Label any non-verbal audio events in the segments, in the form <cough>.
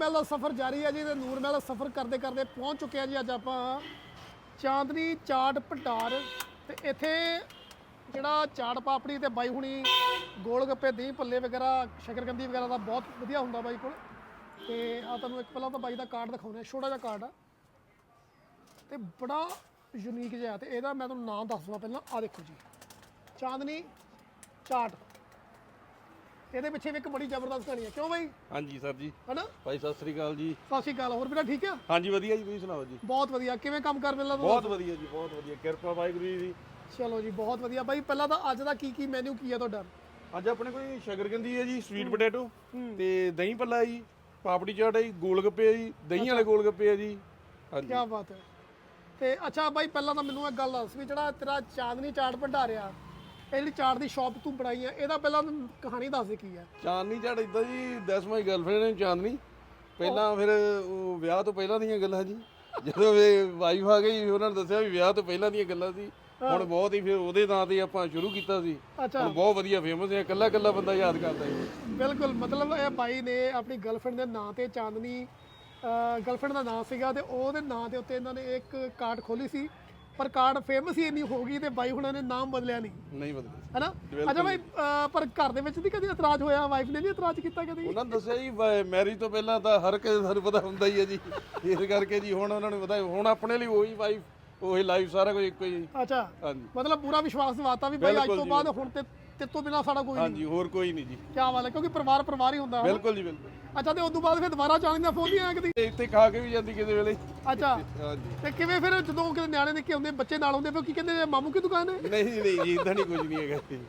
ਮਹਿਲ ਦਾ ਸਫ਼ਰ ਜਾਰੀ ਹੈ ਜੀ ਤੇ ਨੂਰਮਹਿਲ ਦਾ ਸਫ਼ਰ ਕਰਦੇ ਕਰਦੇ ਪਹੁੰਚ ਚੁੱਕੇ ਆ ਜੀ ਅੱਜ ਆਪਾਂ ਚਾਂਦਨੀ ਚਾਟ ਭੰਡਾਰ ਤੇ ਇੱਥੇ ਜਿਹੜਾ ਚਾਟ ਪਾਪੜੀ ਤੇ ਬਾਈ ਹੁਣੀ ਗੋਲ ਗੱਪੇ, ਦਹੀਂ ਭੱਲੇ ਵਗੈਰਾ, ਸ਼ਕਰਕੰਦੀ ਵਗੈਰਾ ਦਾ ਬਹੁਤ ਵਧੀਆ ਹੁੰਦਾ ਬਾਈ ਕੋਲ। ਤੇ ਆ ਤੁਹਾਨੂੰ ਇੱਕ ਪਹਿਲਾਂ ਤਾਂ ਬਾਈ ਦਾ ਕਾਰਡ ਦਿਖਾਉਂਦੇ ਛੋਟਾ ਜਿਹਾ ਕਾਰਡ ਆ। ਤੇ ਬੜਾ ਯੂਨੀਕ ਜਿਹਾ ਤੇ ਇਹਦਾ ਮੈਂ ਤੁਹਾਨੂੰ ਨਾਮ ਦੱਸ ਦਵਾਂ ਪਹਿਲਾਂ। ਆ ਦੇਖੋ ਜੀ, ਚਾਂਦਨੀ ਚਾਟ। ਇਹਦੇ ਪਿੱਛੇ ਵੀ ਇੱਕ ਬੜੀ ਜ਼ਬਰਦਸਤ ਕਹਾਣੀ ਹੈ। ਕਿਉਂ ਬਾਈ? ਹਾਂਜੀ ਸਰ ਜੀ। ਹਨਾ? ਭਾਈ ਸਤਿ ਸ੍ਰੀ ਅਕਾਲ ਜੀ। ਸਤਿ ਸ਼੍ਰੀ ਅਕਾਲ ਹੋਰ ਵੀਰਾ ਠੀਕ ਆ? ਹਾਂਜੀ ਵਧੀਆ ਜੀ ਤੁਸੀਂ ਸੁਣਾਓ ਜੀ? ਬਹੁਤ ਵਧੀਆ। ਕਿਵੇਂ ਕੰਮ ਕਰ ਮਿਲਦਾ ਬਹੁਤ ਵਧੀਆ ਜੀ ਬਹੁਤ ਵਧੀਆ। ਕਿਰਪਾ ਵਾਹਿਗੁਰੂ ਜੀ ਦੀ। ਚਲੋ ਜੀ ਬਹੁਤ ਵਧੀਆ। ਬਾਈ ਪਹਿਲਾਂ ਤਾਂ ਅੱਜ ਦਾ ਕੀ ਕੀ ਮੈਨੂ ਕੀ ਹੈ ਤੁਹਾਡਾ? ਅੱਜ ਆਪਣੇ ਕੋਈ ਸ਼ਕਰਕੰਦੀ ਹੈ ਜੀ ਸਵੀਟ ਪੋਟੈਟੋ ਤੇ ਦਹੀਂ ਹੈ ਜੀ ਪਾਪੜੀ ਚਾਟ ਹੈ ਜੀ ਗੋਲ ਗੱਪੇ ਹੈ ਜੀ ਦਹੀਂ ਵਾਲੇ ਗੋਲ ਗੱਪੇ ਹੈ ਜੀ। ਹਾਂਜੀ। ਕੀ ਬਾਤ ਹੈ। ਤੇ ਅੱਛਾ ਬਾਈ ਪਹਿਲਾਂ ਤਾਂ ਮੈਨੂੰ ਇੱਕ ਗੱਲ ਦੱਸ ਵੀ ਜਿਹੜਾ ਤੇਰਾ ਚਾਂਦਨੀ ਚਾਟ ਭੰਡਾਰਿਆ ਜਿਹੜੀ ਚਾਟ ਦੀ ਸ਼ਾਪ ਤੂੰ ਬਣਾਈ ਆ ਇਹਦਾ ਪਹਿਲਾਂ ਕਹਾਣੀ ਦੱਸ ਦੇ ਕੀ ਹੈ ਚਾਂਦਨੀ ਚਾਟ ਇਦਾਂ ਜੀ ਦੈਟਸ ਮਾਈ ਗਰਲਫ੍ਰੈਂਡ ਨੇ ਚਾਂਦਨੀ। ਪਹਿਲਾਂ ਫਿਰ ਉਹ ਵਿਆਹ ਤੋਂ ਪਹਿਲਾਂ ਦੀਆਂ ਗੱਲਾਂ ਜੀ। ਜਦੋਂ ਇਹ ਵਾਈਫ ਆ ਗਈ ਉਹਨਾਂ ਨੇ ਦੱਸਿਆ ਵੀ ਵਿਆਹ ਤੋਂ ਪਹਿਲਾਂ ਦੀਆਂ ਗੱਲਾਂ ਸੀ। ਹੁਣ ਬਹੁਤ ਹੀ ਫਿਰ ਉਹਦੇ ਨਾਂ ਤੇ ਆਪਾਂ ਸ਼ੁਰੂ ਕੀਤਾ ਸੀ। ਹੁਣ ਬਹੁਤ ਵਧੀਆ ਫੇਮਸ ਹੈ ਇਕੱਲਾ ਇਕੱਲਾ ਬੰਦਾ ਯਾਦ ਕਰਦਾ ਹੈ ਬਿਲਕੁਲ ਮਤਲਬ ਇਹ ਬਾਈ ਨੇ ਆਪਣੀ ਗਰਲਫ੍ਰੈਂਡ ਦੇ ਨਾਂ ਤੇ ਚਾਂਦਨੀ ਗਰਲਫ੍ਰੈਂਡ ਦਾ ਨਾਂ ਸੀਗਾ ਤੇ ਉਹਦੇ ਨਾਂ ਦੇ ਉੱਤੇ ਇਹਨਾਂ ਨੇ ਇੱਕ ਕਾਰਡ ਖੋਲੀ ਸੀ। ਪਰ ਕਾਰਡ ਫੇਮਸ ਹੀ ਇੰਨੀ ਹੋ ਗਈ ਤੇ ਬਾਈ ਹੁਣਾਂ ਨੇ ਨਾਮ ਬਦਲਿਆ ਨਹੀਂ। ਨਹੀਂ ਬਦਲ ਹੈਨਾ? ਅੱਛਾ ਬਾਈ ਅਹ, ਪਰ ਘਰ ਦੇ ਵਿੱਚ ਨਹੀਂ ਕਦੇ ਇਤਰਾਜ਼ ਹੋਇਆ? ਵਾਈਫ ਨੇ ਨਹੀਂ ਇਤਰਾਜ਼ ਕੀਤਾ ਕਦੀ? ਉਹਨਾਂ ਨੇ ਦੱਸਿਆ ਜੀ ਮੈਰਿਜ ਤੋਂ ਪਹਿਲਾਂ ਤਾਂ ਹਰ ਕਿਸੇ ਨੂੰ ਤੁਹਾਨੂੰ ਪਤਾ ਹੁੰਦਾ ਹੀ ਹੈ ਜੀ। ਇਸ ਕਰਕੇ ਜੀ ਹੁਣ ਉਹਨਾਂ ਨੂੰ ਪਤਾ ਹੁਣ ਆਪਣੇ ਲਈ ਉਹੀ ਵਾਈਫ ਉਹੀ ਲਾਈਫ ਸਾਰਾ ਕੁਝ ਇੱਕੋ ਹੀ ਹੈ ਜੀ। ਅੱਛਾ। ਹਾਂਜੀ। ਮਤਲਬ ਪੂਰਾ ਵਿਸ਼ਵਾਸ ਦਿਵਾਤਾ ਵੀ ਬਾਈ ਅੱਜ ਬਿਲਕੁਲ ਤੋਂ ਜੀ, ਬਾਅਦ ਹੁਣ ਤੇ ਤੇ ਤੋਂ ਬਿਨਾ ਸਾਡਾ ਕੋਈ ਨਹੀਂ ਹਾਂਜੀ ਹੋਰ ਕੋਈ ਨਹੀਂ ਜੀ। ਕੀ ਹਾਲ ਹੈ? ਕਿਉਂਕਿ ਪਰਿਵਾਰ ਪਰਿਵਾਰ ਹੀ ਹੁੰਦਾ ਹੈ ਬਿਲਕੁਲ ਜੀ ਬਿਲਕੁਲ। ਅੱਛਾ ਤੇ ਉਸ ਤੋਂ ਬਾਅਦ ਫਿਰ ਦੁਬਾਰਾ ਚਾਂਦਨੀ ਦਾ ਫੋਨ ਨਹੀਂ ਆਇਆ ਕਦੀ? ਤੇ ਇੱਥੇ ਖਾ ਕੇ ਵੀ ਜਾਂਦੀ ਕਿਸੇ ਵੇਲੇ। ਅੱਛਾ। ਹਾਂਜੀ। ਤੇ ਕਿਵੇਂ ਫਿਰ ਜਦੋਂ ਕਿਤੇ ਨਿਆਣੇ ਨਿੱਕੇ ਹੁੰਦੇ ਬੱਚੇ ਨਾਲ ਹੁੰਦੇ ਫਿਰ ਕੀ ਕਹਿੰਦੇ ਮਾਮੂ ਕੀ ਦੁਕਾਨ ਹੈ? ਨਹੀਂ ਨਹੀਂ ਜੀ ਇਦਾਂ ਨਹੀਂ ਕੁਝ ਨਹੀਂ ਹੈਗਾ ਜੀ।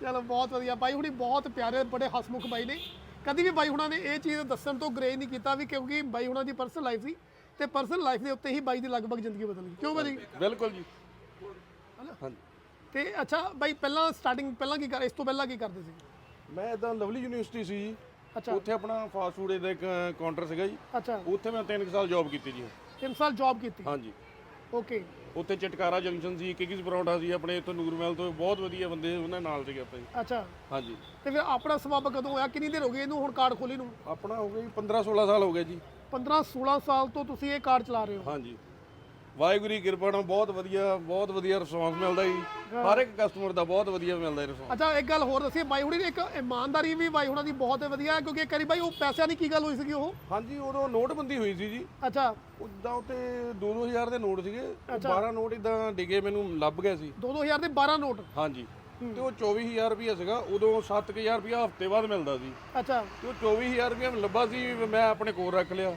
ਚਲੋ ਬਹੁਤ ਵਧੀਆ। ਬਾਈ ਹੁਣੀ ਬਹੁਤ ਪਿਆਰੇ ਬੜੇ ਹਸਮੁਖ ਬਾਈ ਨੇ। ਕਦੀ ਵੀ ਬਾਈ ਹੁਣਾਂ ਨੇ ਇਹ ਚੀਜ਼ ਦੱਸਣ ਤੋਂ ਗਰੇਜ ਨਹੀਂ ਕੀਤਾ ਵੀ ਕਿਉਂਕਿ ਬਾਈ ਹੁਣਾਂ ਦੀ ਪਰਸਨਲ ਲਾਈਫ ਸੀ ਤੇ ਪਰਸਨਲ ਲਾਈਫ ਦੇ ਉੱਤੇ ਹੀ ਬਾਈ ਦੀ ਲਗਭਗ ਜ਼ਿੰਦਗੀ ਬਦਲ ਗਈ। ਕਿਉਂ ਬਾਈ ਬਿਲਕੁਲ ਜੀ। ਹਾਂਜੀ। ਤੇ ਅੱਛਾ ਬਾਈ ਪਹਿਲਾਂ ਸਟਾਰਟਿੰਗ ਪਹਿਲਾਂ ਕੀ ਕਰ ਇਸ ਤੋਂ ਪਹਿਲਾਂ ਕੀ ਕਰਦੇ ਸੀ? ਮੈਂ ਇਦਾਂ ਲਵਲੀ ਯੂਨੀਵਰਸਿਟੀ ਸੀ। ਜੀ ਅੱਛਾ। ਉੱਥੇ ਆਪਣਾ ਫਾਸਟ ਫੂਡ ਦਾ ਇੱਕ ਕਾਊਂਟਰ ਸੀਗਾ ਜੀ। ਅੱਛਾ। ਉੱਥੇ ਮੈਂ 3 ਸਾਲ ਜੌਬ ਕੀਤੀ ਜੀ। 3 ਸਾਲ ਜੌਬ ਕੀਤੀ? ਹਾਂਜੀ। ਓਕੇ ਉੱਥੇ ਚਟਕਾਰਾ ਜੰਕਸ਼ਨ ਸੀ ਕਿਕਿਸ ਪਰੌਂਠਾ ਸੀ ਆਪਣੇ ਇੱਥੋਂ ਨੂਰਮਹਿਲ ਤੋਂ ਬਹੁਤ ਵਧੀਆ ਬੰਦੇ ਉਹਨਾਂ ਨਾਲ ਸੀਗੇ ਆਪਾਂ ਜੀ। ਅੱਛਾ। ਹਾਂਜੀ। ਤੇ ਫਿਰ ਆਪਣਾ ਸਬੱਬ ਕਦੋਂ ਹੋਇਆ? ਕਿੰਨੀ ਦੇਰ ਹੋ ਗਈ ਇਹਨੂੰ ਹੁਣ ਕਾਰਡ ਖੋਲੀ ਨੂੰ? ਆਪਣਾ ਹੋ ਗਿਆ ਜੀ 15 16 ਸਾਲ ਹੋ ਗਏ ਜੀ। 15 16 ਸਾਲ ਤੋਂ ਤੁਸੀਂ ਇਹ ਕਾਰਡ ਚਲਾ ਰਹੇ ਹੋ? ਹਾਂਜੀ। ਵਾਹਿਗੁਰੂ ਦੀ ਕਿਰਪਾ ਨਾਲ ਬਹੁਤ ਵਧੀਆ ਬਹੁਤ ਵਧੀਆ ਰਿਸਪਾਂਸ ਮਿਲਦਾ ਜੀ। ਹਰ ਇੱਕ ਕਸਟਮਰ ਦਾ ਬਹੁਤ ਵਧੀਆ ਮਿਲਦਾ ਰਿਸਪਾਂਸ ਅੱਛਾ ਇੱਕ ਗੱਲ ਹੋਰ ਦੱਸੀ ਬਾਈ ਹੁਣੀ ਨੇ ਇੱਕ ਇਮਾਨਦਾਰੀ ਵੀ ਬਾਈ ਹੁਣਾਂ ਦੀ ਬਹੁਤ ਵਧੀਆ ਹੈ ਕਿਉਂਕਿ ਇੱਕ ਵਾਰੀ ਬਾਈ ਉਹ ਪੈਸਿਆਂ ਦੀ ਕੀ ਗੱਲ ਹੋਈ ਸੀਗੀ ਉਹ? ਹਾਂਜੀ ਉਦੋਂ ਨੋਟਬੰਦੀ ਹੋਈ ਸੀ ਜੀ। ਅੱਛਾ। ਉਦਾਂ ਉੱਤੇ 2-2000 ਦੇ ਨੋਟ ਸੀਗੇ 12 ਨੋਟ ਇਦਾਂ ਡਿਗੇ ਮੈਨੂੰ ਲੱਭ ਗਏ ਸੀ। 2000 ਦੇ 12 ਨੋਟ? ਹਾਂਜੀ। ਤੇ ਉਹ 24000 ਰੁਪਇਆ ਸੀਗਾ ਉਦੋਂ 7000 ਰੁਪਇਆ ਹਫ਼ਤੇ ਬਾਅਦ ਮਿਲਦਾ ਸੀ। ਅੱਛਾ। ਤੇ ਉਹ 24000 ਰੁਪਇਆ ਮੈਨੂੰ ਲੱਭਾ ਸੀ ਮੈਂ ਆਪਣੇ ਕੋਲ ਰੱਖ ਲਿਆ।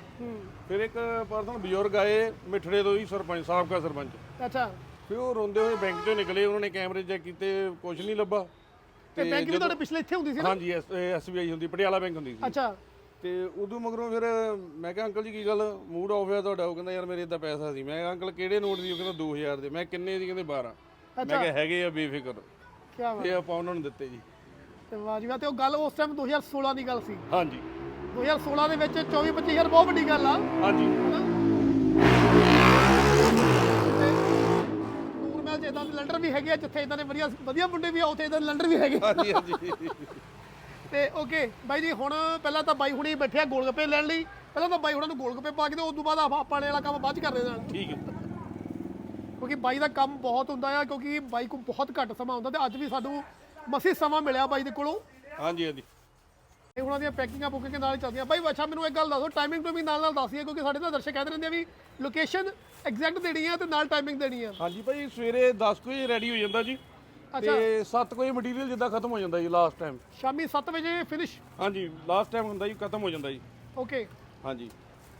ਫਿਰ ਇੱਕ ਪਰਸਨ ਬਜ਼ੁਰਗ ਆਏ ਮਿੱਠੜੇ ਤੋਂ ਹੀ ਸਰਪੰਚ ਸਾਬਕਾ ਸਰਪੰਚ। ਅੱਛਾ। ਫਿਰ ਉਹ ਰੋਂਦੇ ਹੋਏ ਬੈਂਕ ਚੋਂ ਨਿਕਲੇ ਉਹਨਾਂ ਨੇ ਕੈਮਰੇ ਚੈੱਕ ਕੀਤੇ ਕੁਝ ਨਹੀਂ ਲੱਭਾ। ਤੇ ਬੈਂਕ ਵੀ ਤੁਹਾਡੇ ਪਿਛਲੇ ਇੱਥੇ ਹੁੰਦੀ ਸੀ ਨਾ? ਹਾਂਜੀ ਐਸਬੀਆਈ ਹੁੰਦੀ ਪਟਿਆਲਾ ਬੈਂਕ ਹੁੰਦੀ ਸੀ। ਅੱਛਾ। ਤੇ ਉਦੋਂ ਮਗਰੋਂ ਫਿਰ ਮੈਂ ਕਿਹਾ ਅੰਕਲ ਜੀ ਕੀ ਗੱਲ? ਮੂਡ ਆਫ ਹੈ ਤੁਹਾਡਾ? ਉਹ ਕਹਿੰਦਾ ਯਾਰ ਮੇਰੇ ਇਦਾਂ ਪੈਸਾ ਸੀ। ਮੈਂ ਕਿਹਾ ਅੰਕਲ ਕਿਹੜੇ ਨੋਟ ਸੀ ਉਹ ਕਹਿੰਦਾ 2000 ਦੇ। ਮੈਂ ਕਿੰਨੇ ਸੀ ਕਹਿੰਦੇ 12 ਮੈਂ ਕਿਹਾ ਹੈਗੇ ਆ ਬੇਫਿਕਰ। ਕੀ ਬਾਤ ਤੇ ਆਪਾਂ ਉਹਨਾਂ ਨੂੰ ਦਿੱਤੇ ਜੀ। ਤੇ ਵਾਹ ਜੀ ਵਾਹ ਤੇ ਉਹ ਗੱਲ ਉਸ ਟਾਈਮ 2016 ਦੀ ਗੱਲ ਸੀ। ਹਾਂਜੀ। 2016 ਦੇ ਵਿੱਚ 24 25000 ਬਹੁਤ ਵੱਡੀ ਗੱਲ ਆ। ਹਾਂਜੀ। ਨੂਰਮਹਿਲ ਚ ਇਦਾਂ ਦੇ ਲੰਡਰ ਵੀ ਹੈਗੇ ਆ ਜਿੱਥੇ ਇਦਾਂ ਦੇ ਵਧੀਆ ਵਧੀਆ ਮੁੰਡੇ ਵੀ ਆ ਉੱਥੇ ਇਦਾਂ ਦੇ ਲੰਡਰ ਵੀ ਹੈਗੇ ਹਾਂਜੀ ਹਾਂਜੀ। ਤੇ ਓਕੇ ਬਾਈ ਜੀ ਹੁਣ ਪਹਿਲਾਂ ਤਾਂ ਬਾਈ ਹੁਣੀ ਬੈਠੇ ਆ ਗੋਲ ਗੱਪੇ ਲੈਣ ਲਈ। ਪਹਿਲਾਂ ਤਾਂ ਬਾਈ ਹੁਣਾਂ ਨੂੰ ਗੋਲ ਗੱਪੇ ਪਾ ਕੇ ਤੇ ਉਸ ਤੋਂ ਬਾਅਦ ਆਪਾਂ ਆਪਾਂ ਵਾਲਾ ਕੰਮ ਬਾਅਦ ਚ ਕਰਦੇ ਨਾਲ ਠੀਕ ਹੈ। ਕਿਉਂਕਿ ਬਾਈ ਦਾ ਕੰਮ ਬਹੁਤ ਹੁੰਦਾ ਆ ਕਿਉਂਕਿ ਬਾਈ ਕੋਲ ਬਹੁਤ ਘੱਟ ਸਮਾਂ ਹੁੰਦਾ ਤੇ ਅੱਜ ਵੀ ਸਾਨੂੰ ਮਸੀ ਸਮਾਂ ਮਿਲਿਆ ਬਾਈ ਦੇ ਕੋਲੋਂ। ਹਾਂਜੀ ਹਾਂਜੀ। ਇਹ ਉਹਨਾਂ ਦੀਆਂ ਪੈਕਿੰਗਾਂ ਬੁਕਿੰਗ ਨਾਲ ਚੱਲਦੀਆਂ। ਬਾਈ ਅੱਛਾ ਮੈਨੂੰ ਇੱਕ ਗੱਲ ਦੱਸੋ ਟਾਈਮਿੰਗ ਤੋਂ ਵੀ ਨਾਲ ਨਾਲ ਦੱਸੀਏ ਕਿਉਂਕਿ ਸਾਡੇ ਨਾਲ ਦਰਸ਼ਕ ਕਹਿੰਦੇ ਰਹਿੰਦੇ ਆ ਵੀ ਲੋਕੇਸ਼ਨ ਐਗਜ਼ੈਕਟ ਦੇਣੀ ਆ ਤੇ ਨਾਲ ਟਾਈਮਿੰਗ ਦੇਣੀ ਆ। ਹਾਂਜੀ ਭਾਈ ਸਵੇਰੇ 10 ਵਜੇ ਰੈਡੀ ਹੋ ਜਾਂਦਾ ਜੀ। ਅੱਛਾ। ਤੇ 7 ਵਜੇ ਮਟੀਰੀਅਲ ਜਿੱਦਾਂ ਖਤਮ ਹੋ ਜਾਂਦਾ ਜੀ ਲਾਸਟ ਟਾਈਮ ਸ਼ਾਮੀ 7 ਵਜੇ ਫਿਨਿਸ਼ ਹਾਂਜੀ ਲਾਸਟ ਟਾਈਮ ਹੁੰਦਾ ਜੀ ਖਤਮ ਹੋ ਜਾਂਦਾ ਜੀ। ਓਕੇ ਹਾਂਜੀ।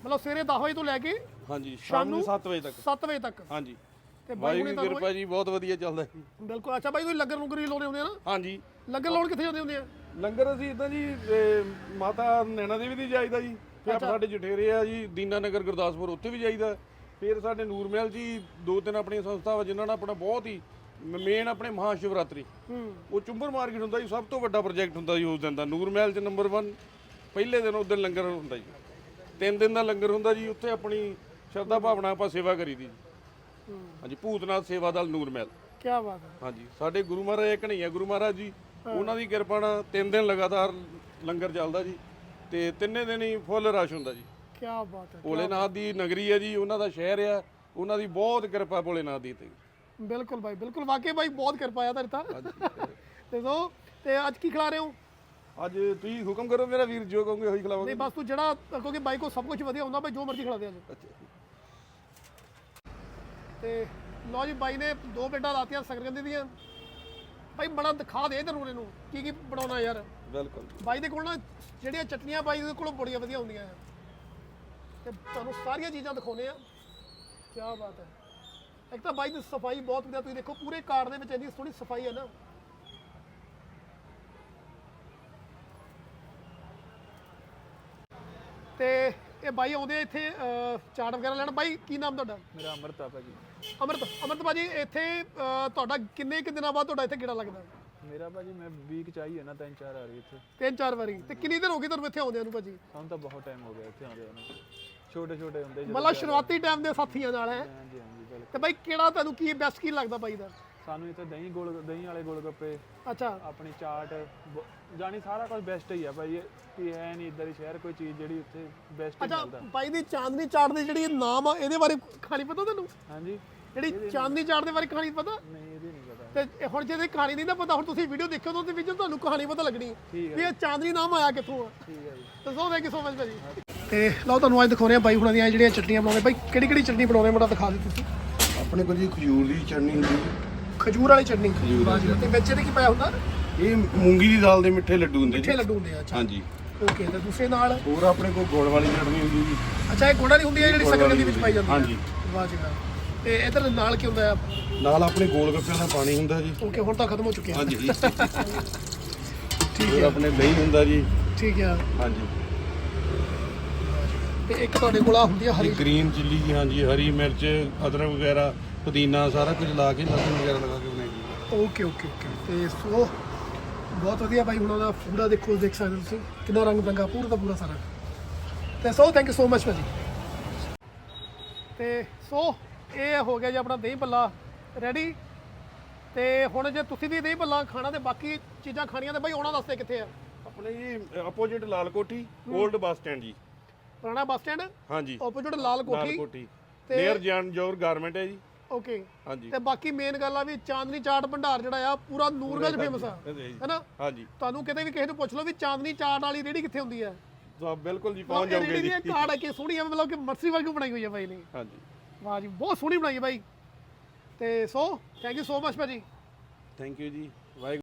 ਮਤਲਬ ਸਵੇਰੇ 10 ਵਜੇ ਤੋਂ ਲੈ ਕੇ ਹਾਂਜੀ ਸ਼ਾਮ ਨੂੰ 7 ਵਜੇ ਤੱਕ। 7 ਵਜੇ ਤੱਕ। ਹਾਂਜੀ। ਤੇ ਬਾਈ ਵਾਹਿਗੁਰੂ ਹੁਣੇ ਦੀ ਤਾਂ ਕਿਰਪਾ ਜੀ ਬਹੁਤ ਵਧੀਆ ਚੱਲਦਾ। ਜੀ ਬਿਲਕੁਲ ਅੱਛਾ ਬਾਈ ਤੁਸੀਂ ਲੰਗਰ ਲੰਗਰ ਹੀ ਲਾਉਣੇ ਹੁੰਦੇ ਆ ਨਾ? ਹਾਂਜੀ। ਲੰਗਰ ਲਾਉਣ ਕਿੱਥੇ ਜਾਂਦੇ ਹੁੰਦੇ ਆ? ਲੰਗਰ ਅਸੀਂ ਇਦਾਂ ਜੀ ਇਹ ਮਾਤਾ ਨੈਣਾ ਦੇਵੀ ਦੀ ਜਾਈਦਾ ਜੀ ਫਿਰ ਸਾਡੇ ਜਠੇਰੇ ਆ ਜੀ ਦੀਨਾ ਨਗਰ ਗੁਰਦਾਸਪੁਰ ਉੱਥੇ ਵੀ ਜਾਈਦਾ। ਫਿਰ ਸਾਡੇ ਨੂਰਮਹਿਲ ਜੀ ਦੋ ਤਿੰਨ ਆਪਣੀਆਂ ਸੰਸਥਾਵਾਂ ਜਿਨ੍ਹਾਂ ਨਾਲ ਆਪਣਾ ਬਹੁਤ ਹੀ ਮੇਨ ਆਪਣੇ ਮਹਾ ਸ਼ਿਵਰਾਤਰੀ ਹੂੰ। ਉਹ ਚੁੰਬਰ ਮਾਰਕੀਟ ਹੁੰਦਾ ਜੀ ਸਭ ਤੋਂ ਵੱਡਾ ਪ੍ਰੋਜੈਕਟ ਹੁੰਦਾ ਜੀ ਉਸ ਦਿਨ ਦਾ। ਨੂਰਮਹਿਲ ਚ ਨੰਬਰ 1 ਪਹਿਲੇ ਦਿਨ ਉਸ ਦਿਨ ਲੰਗਰ ਹੁੰਦਾ ਜੀ। ਤਿੰਨ ਦਿਨ ਦਾ ਲੰਗਰ ਹੁੰਦਾ ਜੀ ਉੱਥੇ ਆਪਣੀ ਸ਼ਰਧਾ ਭਾਵਨਾ ਆਪਾਂ ਸੇਵਾ ਕਰੀਦੀ ਜੀ। ਹਾਂਜੀ ਭੂਤਨਾਥ ਸੇਵਾ ਦਲ ਨੂਰਮਹਿਲ ਕੀ ਬਾਤ ਹੈ। ਹਾਂਜੀ ਸਾਡੇ ਗੁਰੂ ਮਹਾਰਾਜ ਕਨਈਆ ਗੁਰੂ ਮਹਾਰਾਜ ਜੀ ਉਹਨਾਂ ਦੀ ਕਿਰਪਾ ਨਾਲ ਤਿੰਨ ਦਿਨ ਲਗਾਤਾਰ ਲੰਗਰ ਚੱਲਦਾ ਜੀ ਤੇ ਤਿੰਨੇ ਦਿਨ ਹੀ ਫੁੱਲ ਰਸ਼ ਹੁੰਦਾ ਜੀ। ਕੀ ਬਾਤ ਹੈ ਭੋਲੇਨਾਥ ਦੀ ਨਗਰੀ ਹੈ ਜੀ ਉਹਨਾਂ ਦਾ ਸ਼ਹਿਰ ਆ ਉਹਨਾਂ ਦੀ ਬਹੁਤ ਕਿਰਪਾ ਭੋਲੇਨਾਥ ਦੀ ਤੇ। ਬਿਲਕੁਲ ਬਾਈ ਬਿਲਕੁਲ ਵਾਕਈ ਬਾਈ ਬਹੁਤ ਕਿਰਪਾ ਆ ਤੁਹਾਡੀ ਤਾਂ। ਤੇ ਸੋ ਤੇ ਅੱਜ ਕੀ ਖਿਲਾ ਰਹੇ ਹੋ? ਅੱਜ ਤੁਸੀਂ ਹੁਕਮ ਕਰੋ ਮੇਰਾ ਵੀਰ ਜੋ ਕਹੋਗੇ ਉਹੀ ਖਿਲਾਵਾਂਗੇ। ਨਹੀਂ ਬਸ ਤੂੰ ਜਿਹੜਾ ਕਿਉਂਕਿ ਬਾਈ ਕੋ ਸਭ ਕੁਝ ਵਧੀਆ ਹੁੰਦਾ ਬਾਈ ਜੋ ਮਰਜ਼ੀ ਖਿਲਾ ਦੇ ਅੱਜ। ਤੇ ਲਓ ਜੀ ਬਾਈ ਨੇ ਦੋ ਬੇਟਾ ਲਾਤੀਆਂ ਸਕਰਗੰਦੀ ਦੀਆਂ। ਬਾਈ ਬੜਾ ਦਿਖਾ ਦੇ ਤੈਨੂੰ ਇਹਨੂੰ ਕੀ ਕੀ ਬਣਾਉਣਾ ਯਾਰ। ਬਿਲਕੁਲ। ਬਾਈ ਦੇ ਕੋਲ ਨਾ ਜਿਹੜੀਆਂ ਚਟਨੀਆਂ ਬਾਈ ਦੇ ਕੋਲ ਬੜੀਆਂ ਵਧੀਆ ਹੁੰਦੀਆਂ ਆ। ਤੇ ਤੁਹਾਨੂੰ ਸਾਰੀਆਂ ਚੀਜ਼ਾਂ ਦਿਖਾਉਨੇ ਆ। ਕੀ ਬਾਤ ਹੈ। ਇੱਕ ਤਾਂ ਬਾਈ ਦੀ ਸਫ਼ਾਈ ਬਹੁਤ ਵਧੀਆ ਤੁਸੀਂ ਦੇਖੋ ਪੂਰੇ ਕਾਰਡ ਦੇ ਵਿੱਚ ਇੰਨੀ ਸੋਹਣੀ ਸਫ਼ਾਈ ਹੈ ਨਾ। ਤੇ ਇਹ ਬਾਈ ਆਉਂਦੇ ਆ ਇੱਥੇ ਅਹ, ਚਾਟ ਵਗੈਰਾ ਲੈਣ। ਬਾਈ ਕੀ ਨਾਮ ਤੁਹਾਡਾ? ਮੇਰਾ ਅਮਰਤਾ ਭਾਜੀ ਅਮਰਤ ਅਮਰਤ ਬਾਜੀ ਇੱਥੇ ਅਹ, ਤੁਹਾਡਾ ਕਿੰਨੇ ਕੁ ਦਿਨਾਂ ਬਾਅਦ ਤੁਹਾਡਾ ਇੱਥੇ ਕਿਹੜਾ ਲੱਗਦਾ? ਮੇਰਾ ਭਾਜੀ ਮੈਂ ਵੀਕ ਚਾਹੀ ਹੈ ਨਾ ਤਿੰਨ ਚਾਰ ਆ ਰਹੀ ਇੱਥੇ। ਤਿੰਨ ਚਾਰ ਵਾਰੀ। ਤੇ ਕਿੰਨੀ ਦਿਨ ਹੋ ਗਈ ਤੁਹਾਨੂੰ ਇੱਥੇ ਆਉਂਦਿਆਂ ਨੂੰ ਭਾਜੀ? ਸਾਨੂੰ ਤਾਂ ਬਹੁਤ ਟਾਈਮ ਹੋ ਗਿਆ ਇੱਥੇ ਆਉਂਦੇ ਨੂੰ। ਛੋਟੇ ਛੋਟੇ ਹੁੰਦੇ ਜਦੋਂ ਮਤਲਬ ਸ਼ੁਰੂਆਤੀ ਟਾਈਮ ਦੇ ਸਾਥੀਆਂ ਨਾਲ ਹੈ? ਹਾਂਜੀ ਹਾਂਜੀ ਬਿਲਕੁਲ। ਤੇ ਬਾਈ ਕਿਹੜਾ ਤੁਹਾਨੂੰ ਕੀ ਬੈਸਟ ਕੀ ਲੱਗਦਾ ਬਾਈ ਦਾ? ਸਾਨੂੰ ਇੱਥੇ ਦਹੀਂ ਗੋਲ ਦਹੀਂ ਵਾਲੇ ਗੋਲ ਗੱਪੇ ਅੱਛਾ। ਆਪਣੀ ਚਾਟ ਬ- ਜਾਣੀ ਸਾਰਾ ਕੁਝ ਬੈਸਟ ਹੀ ਆ ਭਾਈ। ਇਹ ਹੈ ਨਹੀਂ ਇਦਾਂ ਦੀ ਸ਼ਹਿਰ ਕੋਈ ਚੀਜ਼ ਜਿਹੜੀ ਉੱਥੇ ਬੈਸਟ ਹੀ ਅੱਛਾ ਮਿਲਦਾ। ਬਾਈ ਦੀ ਚਾਂਦਨੀ ਚਾਟ ਦੇ ਜਿਹੜੀ ਨਾਮ ਆ ਇਹਦੇ ਬਾਰੇ ਕਹਾਣੀ ਪਤਾ ਤੁਹਾਨੂੰ ਹਾਂਜੀ। ਜਿਹੜੀ ਚਾਂਦਨੀ ਚਾਟ ਦੇ ਬਾਰੇ ਕਹਾਣੀ ਪਤਾ? ਨਹੀਂ ਇਹਦੀ ਨਹੀਂ ਪਤਾ। ਤੇ ਇਹ ਹੁਣ ਜੇ ਇਹਦੀ ਕਹਾਣੀ ਨਹੀਂ ਨਾ ਪਤਾ ਹੁਣ ਤੁਸੀਂ ਵੀਡੀਓ ਦੇਖਿਓ ਤਾਂ ਉਹਦੇ ਵਿੱਚ ਤੁਹਾਨੂੰ ਕਹਾਣੀ ਪਤਾ ਲੱਗਣੀ ਹੈ ਠੀਕ ਵੀ ਇਹ ਚਾਂਦਨੀ ਨਾਮ ਆਇਆ ਕਿੱਥੋਂ ਆ। ਠੀਕ ਹੈ ਜੀ। ਤੇ so thank you so much ਭਾਜੀ। ਤੇ ਲਓ ਤੁਹਾਨੂੰ ਅੱਜ ਦਿਖਾਉਣੇ ਆ ਬਾਈ ਹੁਣਾਂ ਦੀਆਂ ਜਿਹੜੀਆਂ ਚਟਨੀਆਂ ਬਣਾਉਂਦੇ। ਬਾਈ ਕਿਹੜੀ ਕਿਹੜੀ ਚਟਨੀ ਬਣਾਉਂਦੇ ਮੁੰਡਾ ਦਿਖਾ ਦਿਓ ਤੁਸੀਂ। ਆਪਣੇ ਕੋਲ ਜੀ ਖਜੂਰ ਦੀ ਚਟਨੀ ਹੁੰਦੀ ਹੈ। ਖਜੂਰ ਵਾਲੀ ਚਟਨੀ। ਤੇ ਵਿੱਚ ਇਹਦੇ ਕੀ ਪਾਇਆ ਹੁੰਦਾ? ਇਹ ਮੂੰਗੀ ਦੀ ਦਾਲ ਦੇ ਮਿੱਠੇ ਲੱਡੂ ਹੁੰਦੇ ਮਿੱਠੇ ਲੱਡੂ ਹੁੰਦੇ ਆ ਅੱਛਾ। ਹਾਂਜੀ। ਓਕੇ ਤੇ ਦੂਸਰੇ ਨਾਲ? ਹੋਰ ਆਪਣੇ ਕੋਲ ਗੁੜ ਵਾਲੀ ਚਟਨੀ ਹੁੰਦੀ ਜੀ। ਅੱਛਾ ਇਹ ਗੁੜ ਵਾਲੀ ਹੁੰਦੀ ਹੈ ਜਿਹੜੀ ਸ਼ੱਕਰ ਦੇ ਵਿੱਚ ਪਾਈ ਜਾਂਦੀ ਹੈ ਹਾਂਜੀ। ਵਾਹ ਤੇ ਇਧਰ ਨਾਲ ਕੀ ਹੁੰਦਾ ਆ? ਨਾਲ ਆਪਣੇ ਗੋਲ ਗੱਪਿਆਂ ਦਾ ਪਾਣੀ ਹੁੰਦਾ ਜੀ। ਓਕੇ ਹੁਣ ਤਾਂ ਖਤਮ ਹੋ ਚੁੱਕਿਆ। ਹਾਂਜੀ। <laughs> ਠੀਕ ਹੈ ਆਪਣੇ ਦਹੀਂ ਹੁੰਦਾ ਜੀ। ਠੀਕ ਹੈ ਹਾਂਜੀ। ਤੇ ਇੱਕ ਤੁਹਾਡੇ ਕੋਲ ਆ ਹੁੰਦੀ ਹੈ ਹਰੀ ਗ੍ਰੀਨ ਚਿੱਲੀ ਜੀ ਹਾਂਜੀ ਹਰੀ ਮਿਰਚ ਅਦਰਕ ਵਗੈਰਾ। ਪੁਦੀਨਾ ਸਾਰਾ ਕੁਝ ਲਾ ਕੇ ਲਸਣ ਵਗੈਰਾ ਲਗਾ ਕੇ ਬਣਾਈ ਜੀ ਓਕੇ ਓਕੇ ਓਕੇ ਤੇ ਸੋ ਬਹੁਤ ਵਧੀਆ ਬਾਈ ਹੁਣਾਂ ਦਾ ਪੂਰਾ ਦੇਖੋ ਦੇਖ ਸਕਦੇ ਹੋ ਤੁਸੀਂ। ਕਿੰਨਾ ਰੰਗ ਬਰੰਗਾ ਪੂਰਾ ਦਾ ਪੂਰਾ ਸਾਰਾ। ਤੇ so thank you so much ਭਾਜੀ। ਤੇ ਸੋ ਇਹ ਹੋ ਗਿਆ ਜੀ ਆਪਣਾ ਦਹੀਂ ਭੱਲਾ ਰੈਡੀ ਤੇ ਹੁਣ ਜੇ ਤੁਸੀਂ ਵੀ ਦਹੀਂ ਭੱਲਾ ਖਾਣਾ ਤੇ ਬਾਕੀ ਚੀਜ਼ਾਂ ਖਾਣੀਆਂ ਤੇ ਬਾਈ ਉਹਨਾਂ ਵਾਸਤੇ ਕਿੱਥੇ ਆ? ਆਪਣੇ ਜੀ ਆਪੋਜ਼ਿਟ ਲਾਲ ਕੋਠੀ 올ਡ ਬੱਸ ਸਟੈਂਡ ਜੀ। ਪੁਰਾਣਾ ਬੱਸ ਸਟੈਂਡ ਹਾਂਜੀ। ਆਪੋਜ਼ਿਟ ਲਾਲ ਲਾਲ ਕੋਠੀ। ਕੋਠੀ ਤੇ- ਨੀਅਰ ਜਾਨ ਜੋਰ ਗਾਰਮੈਂਟ ਹੈ ਜੀ। ਓਕੇ। ਹਾਂਜੀ। ਤੇ ਬਾਕੀ ਮੇਨ ਗੱਲ ਆ ਵੀ ਚਾਂਦਨੀ ਚਾਟ ਭੰਡਾਰ ਜਿਹੜਾ ਆ ਪੂਰਾ ਨੂਰਗੰਜ ਫੇਮਸ ਆ। ਹੈਨਾ ਹਾਂਜੀ। ਤੁਹਾਨੂੰ ਕਿਤੇ ਵੀ ਕਿਸੇ ਨੂੰ ਪੁੱਛ ਲਓ ਵੀ ਚਾਂਦਨੀ ਚਾਟ ਵਾਲੀ ਰੇੜੀ ਕਿੱਥੇ ਹੁੰਦੀ ਆ। ਤਾਂ ਬਿਲਕੁਲ ਜੀ ਪਹੁੰਚ ਇਹ ਜਾਓਗੇ ਜੀ। ਦੀ ਕਾਰਡ ਹੈ ਕਿ ਸੋਹਣੀ ਆ ਮਤਲਬ ਕਿ ਮਰਸੀ ਵਾਂਗੂ ਬਣਾਈ ਹੋਈ ਆ ਬਾਈ ਨੇ। ਹਾਂਜੀ। ਵਾਹ ਜੀ ਬਹੁਤ ਸੋਹਣੀ ਬਣਾਈ ਹੈ ਬਾਈ। ਤੇ so thank you so much ਭਾਜੀ। ਥੈਂਕ ਯੂ ਜੀ ਵਾਹਿਗੁਰੂ।